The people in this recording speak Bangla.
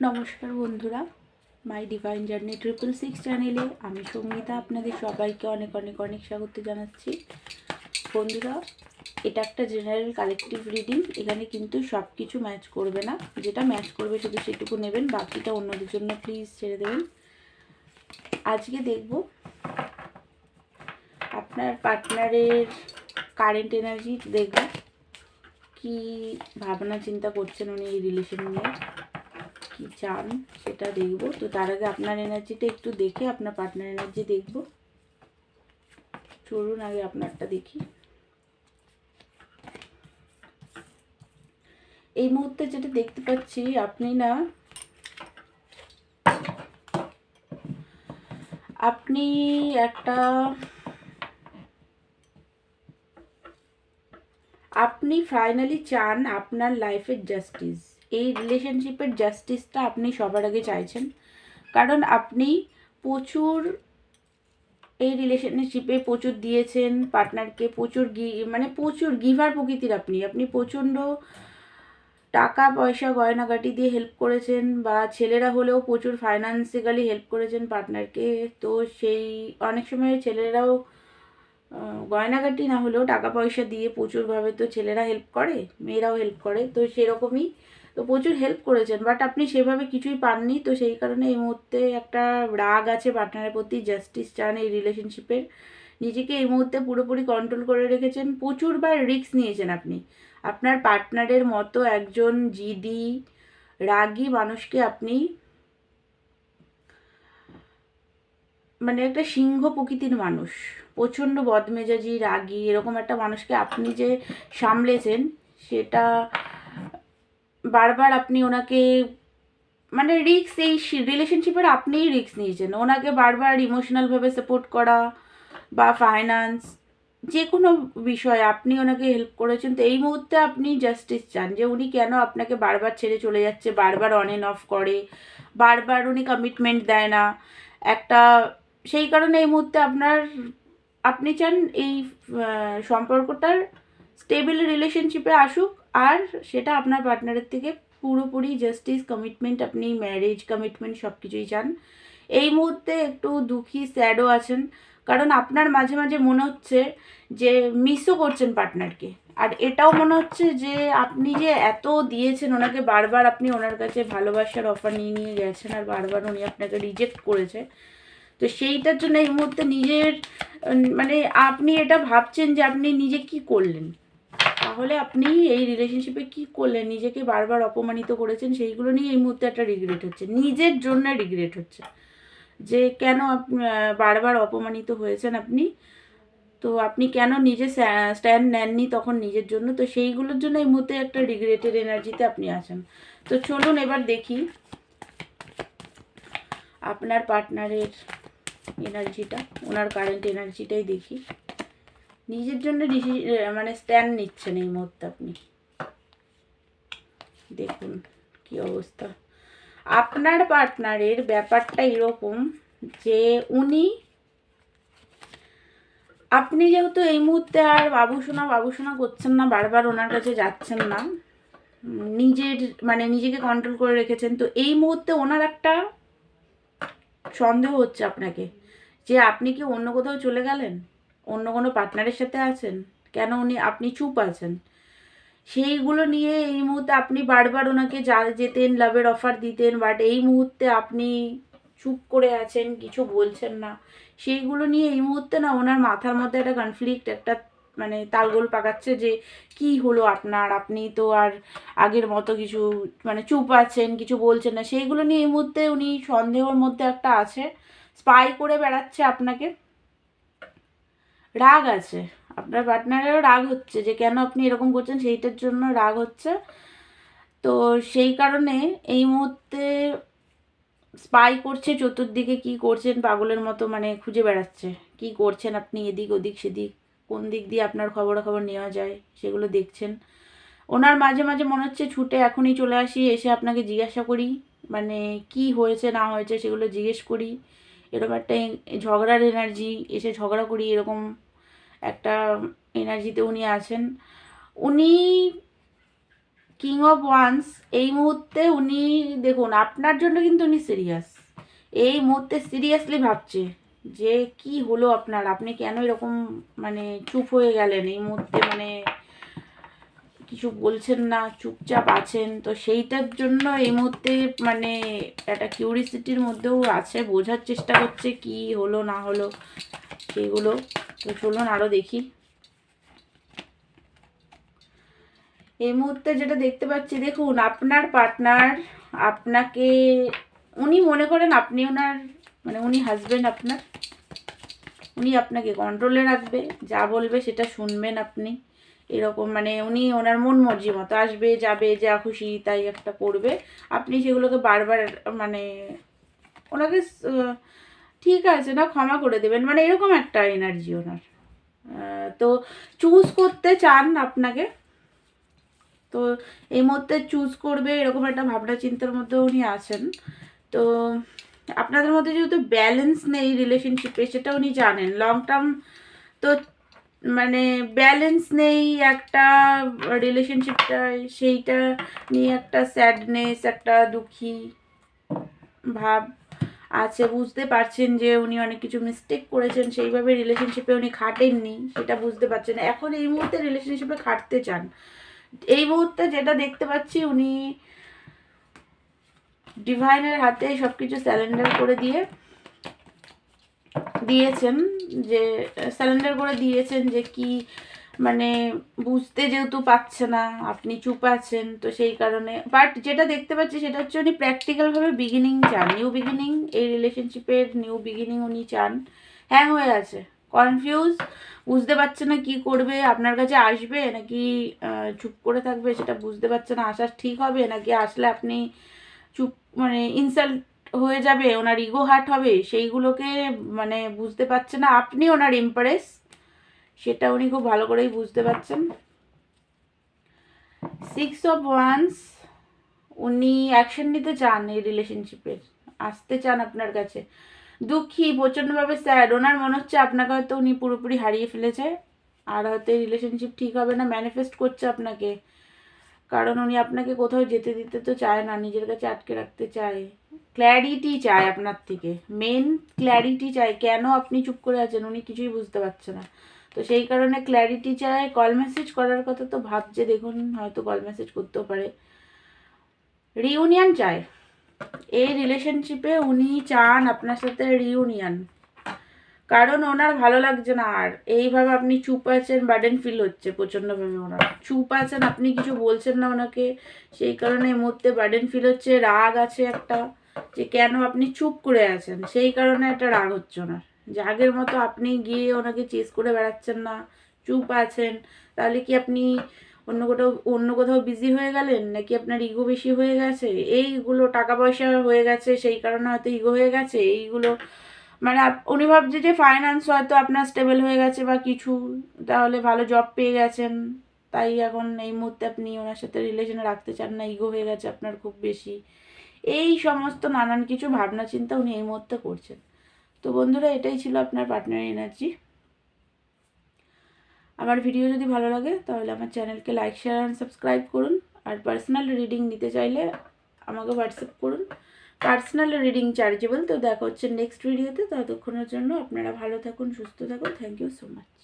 নমস্কার বন্ধুরা my divine journey triple six চ্যানেলে আমি সঙ্গীতা আপনাদের সবাইকে অনেক অনেক অনেক স্বাগত জানাচ্ছি। বন্ধুরা, এটা একটা জেনারেল কালেকটিভ রিডিং এখানে কিন্তু সব কিছু ম্যাচ করবে না। যেটা ম্যাচ করবে শুধু সেটুকু নেবেন, বাকিটা অন্যদের জন্য প্লিজ ছেড়ে দেবেন। আজকে দেখব আপনার পার্টনারের কারেন্ট এনার্জি দেখব কি ভাবনা চিন্তা করছেন উনি এই রিলেশন নিয়ে। কি চান সেটা দেখব। তো তার আগে আপনার এনার্জিটা একটু দেখে আপনার পার্টনার এনার্জি দেখব। চলুন আগে আপনারটা দেখি। এই মুহূর্তে যেটা দেখতে পাচ্ছি, আপনি না আপনি একটা আপনি ফাইনালি চান আপনার লাইফের জাস্টিস এই রিলেশনশিপের জাস্টিসটা আপনি সবার আগে চাইছেন। কারণ আপনি প্রচুর এই রিলেশনশিপে প্রচুর দিয়েছেন পার্টনারকে প্রচুর গি মানে প্রচুর গিভার প্রকৃতির আপনি। আপনি প্রচণ্ড টাকা পয়সা গয়নাগাটি দিয়ে হেল্প করেছেন বা ছেলেরা হলেও প্রচুর ফাইন্যান্সিক্যালি হেল্প করেছেন পার্টনারকে তো সেই, অনেক সময় ছেলেরাও গয়নাগাটি না হলেও টাকা পয়সা দিয়ে প্রচুরভাবে তো ছেলেরা হেল্প করে, মেয়েরাও হেল্প করে। তো সেরকমই তো প্রচুর হেল্প করেছেন বাট আপনি সেভাবে কিছুই পাননি। তো সেই কারণে এই মুহূর্তে একটা রাগ আছে পার্টনারের প্রতি জাস্টিস চান এই রিলেশনশিপের নিজেকে এই মুহূর্তে পুরোপুরি কন্ট্রোল করে রেখেছেন। প্রচুরবার রিস্ক নিয়েছেন আপনি। আপনার পার্টনারের মতো একজন জিদি রাগী মানুষকে আপনি মানে একটা সিংহ প্রকৃতির মানুষ, প্রচণ্ড বদমেজাজি, রাগী, এরকম একটা মানুষকে আপনি যে সামলেছেন, সেটা বারবার আপনি ওনাকে মানে রিক্স এই রিলেশনশিপের আপনিই রিক্স নিয়েছেন। ওনাকে বারবার ইমোশনালভাবে সাপোর্ট করা বা ফাইন্যান্স যে কোনো বিষয়ে আপনি ওনাকে হেল্প করেছেন, তো এই মুহূর্তে আপনি জাস্টিস চান যে উনি কেন আপনাকে বারবার ছেড়ে চলে যাচ্ছে, বারবার অন এন্ড অফ করে, বারবার উনি কমিটমেন্ট দেয় না। একটা, সেই কারণে এই মুহূর্তে আপনার, আপনি চান এই সম্পর্কটার স্টেবল রিলেশনশিপে আসুক। আর সেটা আপনার পার্টনারের থেকে পুরোপুরি জাস্টিস কমিটমেন্ট আপনি ম্যারেজ কমিটমেন্ট সব কিছুই চান। এই মুহূর্তে একটু দুঃখী স্যাডও আছেন। কারণ আপনার মাঝে মাঝে মনে হচ্ছে যে মিসও করছেন পার্টনারকে আর এটাও মনে হচ্ছে যে আপনি যে এত দিয়েছেন, ওনাকে বারবার আপনি ওনার কাছে ভালোবাসার অফার নিয়ে নিয়ে গেছেন আর বারবার উনি আপনাকে রিজেক্ট করেছে। তো সেইটার জন্য এই মুহূর্তে নিজের মানে আপনি এটা ভাবছেন যে আপনি নিজে কি করলেন? তাহলে আপনি এই রিলেশনশিপে কি করলেন? নিজেকে বারবার অপমানিত করেছেন, সেইগুলো নিয়ে এই মুহূর্তে একটা রিগ্রেট হচ্ছে। নিজের জন্য রিগ্রেট হচ্ছে। যে কেন বারবার অপমানিত হয়েছেন আপনি? তো আপনি কেন নিজে স্ট্যান্ড নেননি তখন নিজের জন্য? তো সেইগুলোর জন্য এই মুহূর্তে একটা রিগ্রেটের এনার্জিতে আপনি আছেন। তো চলুন এবার দেখি আপনার পার্টনারের এনার্জিটা ওনার কারেন্ট এনার্জিটাই দেখি। নিজের জন্য মানে স্ট্যান্ড নিচ্ছেন এই মুহূর্তে আপনি। দেখুন কি অবস্থা। আপনার পার্টনারের ব্যাপারটা এরকম যে উনি, আপনি যেহেতু এই মুহূর্তে আর বাবুসোনা বাবুসোনা করছেন না, বারবার ওনার কাছে যাচ্ছেন না, নিজের মানে নিজেকে কন্ট্রোল করে রেখেছেন, তো এই মুহূর্তে ওনার একটা সন্দেহ হচ্ছে আপনাকে, যে আপনি কি অন্য কোথাও চলে গেলেন? অন্য কোনো পার্টনারের সাথে আছেন? কেন উনি, আপনি চুপ আছেন? সেইগুলো নিয়ে এই মুহূর্তে আপনি বারবার ওনাকে যা যেতেন লাভের অফার দিতেন বাট এই মুহূর্তে আপনি চুপ করে আছেন, কিছু বলছেন না। সেইগুলো নিয়ে এই মুহূর্তে না ওনার মাথার মধ্যে একটা কনফ্লিক্ট একটা মানে তালগোল পাকাচ্ছে যে কি হলো আপনার? আপনি তো আর আগের মতো কিছু মানে চুপ আছেন, কিছু বলছেন না। সেইগুলো নিয়ে এই মুহূর্তে উনি সন্দেহর মধ্যে একটা আছে স্পাই করে বেড়াচ্ছে আপনাকে। রাগ আছে। আপনার পার্টনারেরও রাগ হচ্ছে যে, কেন আপনি এরকম করছেন? সেইটার জন্য রাগ হচ্ছে। তো সেই কারণে এই মুহূর্তে স্পাই করছে, চতুর্দিকে কি করছেন পাগলের মতো মানে খুঁজে বেড়াচ্ছে। কি করছেন আপনি এদিক, ওদিক, সেদিক? কোন দিক দিয়ে আপনার খবরাখবর নেওয়া যায়? সেগুলো দেখছেন। ওনার মাঝে মাঝে মনে হচ্ছে ছুটে এখনই চলে আসি, এসে আপনাকে জিজ্ঞাসা করি। মানে কি হয়েছে, না হয়েছে সেগুলো জিজ্ঞেস করি। এরকম একটা ঝগড়ার এনার্জি এসে ঝগড়া করি, এরকম একটা এনার্জিতে উনি আছেন। উনি কিং অফ ওয়ান্স এই মুহূর্তে উনি, দেখুন, আপনার জন্য কিন্তু উনি সিরিয়াস এই মুহূর্তে সিরিয়াসলি ভাবছে যে কি হলো আপনার? আপনি কেন এরকম মানে চুপ হয়ে গেলেন? এই মুহূর্তে মানে কিছু বলছেন না, চুপচাপ আছেন। তো সেইটার জন্য এই মুহূর্তে মানে একটা কিউরিসিটির মধ্যেও আছে, বোঝার চেষ্টা করছে কি হলো, না হলো, সেগুলো। তো চলুন আরও দেখি। এই মুহূর্তে যেটা দেখতে পাচ্ছি, দেখুন আপনার পার্টনার আপনাকে উনি মনে করেন আপনি ওনার মানে উনি হাজবেন্ড আপনার। উনি আপনাকে কন্ট্রোলে রাখবে, যা বলবে সেটা শুনবেন আপনি। এরকম মানে উনি ওনার মন মর্জি মতো আসবে, যাবে, যা খুশি তাই একটা করবে। আপনি সেগুলোকে বারবার মানে ওনাকে ঠিক আছে, না, ক্ষমা করে দেবেন। মানে এরকম একটা এনার্জি ওনার। তো চুজ করতে চান আপনাকে। তো এই মুহূর্তে চুজ করবে, এরকম একটা ভাবনা চিন্তার মধ্যে উনি আছেন। তো আপনাদের মধ্যে যেহেতু ব্যালেন্স নেই রিলেশনশিপে সেটা উনি জানেন। লং টার্ম তো মানে ব্যালেন্স নেই একটা রিলেশনশিপটা সেইটা নিয়ে একটা স্যাডনেস একটা দুঃখী ভাব। আছে, বুঝতে পারছেন যে উনি অনেক কিছু মিস্টেক করেছেন, সেইভাবে রিলেশনশিপে উনি খাটেননি, সেটা বুঝতে পারছেন এখন এই মুহূর্তে রিলেশনশিপে খাটতে চান। এই মুহূর্তে যেটা দেখতে পাচ্ছি, উনি ডিভাইনের হাতে সব কিছু স্যালেন্ডার করে দিয়ে দিয়েছেন যে স্যালেন্ডার করে দিয়েছেন যে কি মানে বুঝতে যেহেতু পাচ্ছে না, আপনি চুপ আছেন, তো সেই কারণে বাট যেটা দেখতে পাচ্ছি সেটা হচ্ছে উনি প্র্যাকটিক্যালভাবে বিগিনিং চান নিউ বিগিনিং এই রিলেশনশিপের নিউ বিগিনিং উনি চান। হ্যাং, হয়ে আছে কনফিউজ বুঝতে পারছে না কি করবে, আপনার কাছে আসবে নাকি চুপ করে থাকবে সেটা বুঝতে পারছে না আসা ঠিক হবে নাকি আসলে আপনি চুপ মানে ইনসাল্ট হয়ে যাবে, ওনার ইগো হার্ট হবে, সেইগুলোকে মানে বুঝতে পারছে না। আপনি ওনার ইমপ্রেস সেটা উনি খুব ভালো করেই বুঝতে পারছেন। সিক্স অফ ওয়ান্স উনি অ্যাকশন নিতে চান এই রিলেশনশিপের আসতে চান আপনার কাছে। দুঃখী, প্রচণ্ডভাবে স্যাড ওনার মনে হচ্ছে আপনাকে হয়তো উনি পুরোপুরি হারিয়ে ফেলেছে। আর হয়তো এই রিলেশনশিপ ঠিক হবে না ম্যানিফেস্ট করছে আপনাকে। কারণ উনি আপনাকে কোথাও যেতে দিতে তো চায় না, নিজের কাছে আটকে রাখতে চায়। ক্ল্যারিটি চায় আপনার থেকে। মেন ক্ল্যারিটি চায়। কেন আপনি চুপ করে আছেন? উনি কিছুই বুঝতে পারছে না। তো সেই কারণে ক্ল্যারিটি চায় কল মেসেজ করার কথা তো ভাবছে, দেখুন হয়তো কল মেসেজ করতেও পারে। রিউনিয়ন চায়। এই রিলেশনশিপে উনি চান আপনার সাথে রিউনিয়ন কারণ ওনার ভালো লাগছে না, আর এইভাবে আপনি চুপ আছেন বার্ডেন ফিল হচ্ছে প্রচণ্ডভাবে ওনার। চুপ আছেন, আপনি কিছু বলছেন না ওনাকে, সেই কারণে এই মুহূর্তে বার্ডেন ফিল হচ্ছে, রাগ আছে একটা যে কেন আপনি চুপ করে আছেন, সেই কারণে একটা রাগ হচ্ছে ওনার। যে আগের মতো আপনি গিয়ে ওনাকে চেস করে বেড়াচ্ছেন না, চুপ আছেন। তাহলে কি আপনি অন্য কোথাও অন্য কোথাও বিজি হয়ে গেলেন? নাকি আপনার ইগো বেশি হয়ে গেছে? এইগুলো টাকা পয়সা হয়ে গেছে, সেই কারণে হয়তো ইগো হয়ে গেছে। এইগুলো মানে উনি ভাবছে যে ফাইন্যান্স হয়তো আপনার স্টেবল হয়ে গেছে বা কিছু, তাহলে ভালো জব পেয়ে গেছেন। তাই এখন এই মুহূর্তে আপনি ওনার সাথে রিলেশনে রাখতে চান না ইগো হয়ে গেছে আপনার খুব বেশি। এই সমস্ত নানান কিছু ভাবনা চিন্তা উনি এই মুহূর্তে করছেন। তো বন্ধুরা, এটাই ছিল আপনার পার্টনার এনার্জি আমার ভিডিও যদি ভালো লাগে, তাহলে আমার চ্যানেলকে লাইক শেয়ার অ্যান্ড সাবস্ক্রাইব করুন। আর পার্সোনাল রিডিং নিতে চাইলে আমাকে হোয়াটসঅ্যাপ করুন। পার্সোনাল রিডিং চার্জেবল তো দেখা হচ্ছে নেক্সট ভিডিওতে ততক্ষণের জন্য আপনারা ভালো থাকুন, সুস্থ থাকুন। Thank you so much